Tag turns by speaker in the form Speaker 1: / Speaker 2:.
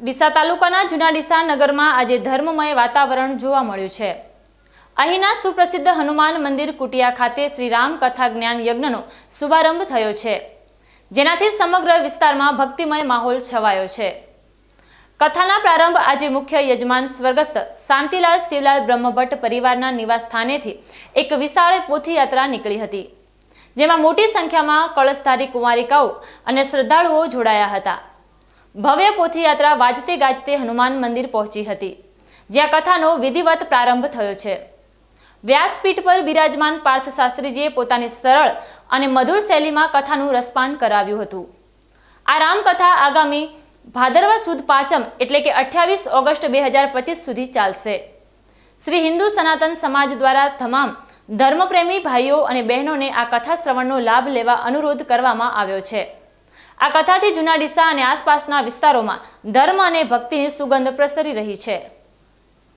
Speaker 1: ડીસા તાલુકાના જૂના ડીસા નગરમાં આજે ધર્મમય વાતાવરણ જોવા મળ્યું છે. અહીંના સુપ્રસિદ્ધ હનુમાન મંદિર કુટિયા ખાતે શ્રી રામ કથા જ્ઞાન યજ્ઞનો શુભારંભ થયો છે. જેનાથી સમગ્ર વિસ્તારમાં ભક્તિમય માહોલ છવાયો છે. કથાના પ્રારંભ આજે મુખ્ય યજમાન સ્વર્ગસ્થ શાંતિલાલ શિવલાલ બ્રહ્મભટ્ટ પરિવારના નિવાસ સ્થાનેથી એક વિશાળ પોથીયાત્રા નીકળી હતી, જેમાં મોટી સંખ્યામાં કળશધારી કુંવારિકાઓ અને શ્રદ્ધાળુઓ જોડાયા હતા. ભવ્ય પોથીયાત્રા વાજતે ગાજતે હનુમાન મંદિર પહોંચી હતી, જ્યાં કથાનો વિધિવત પ્રારંભ થયો છે. વ્યાસપીઠ પર બિરાજમાન પાર્થશાસ્ત્રીજીએ પોતાની સરળ અને મધુર શૈલીમાં કથાનું રસપાન કરાવ્યું હતું. આ રામકથા આગામી ભાદરવા સુદ પાંચમ એટલે કે અઠ્યાવીસ ઓગસ્ટ બે હજાર પચીસ સુધી ચાલશે. શ્રી હિન્દુ સનાતન સમાજ દ્વારા તમામ ધર્મપ્રેમી ભાઈઓ અને બહેનોને આ કથા શ્રવણનો લાભ લેવા અનુરોધ કરવામાં આવ્યો છે. આ કથાથી જૂના ડીસા અને આસપાસના વિસ્તારોમાં ધર્મ અને ભક્તિની સુગંધ પ્રસરી રહી છે.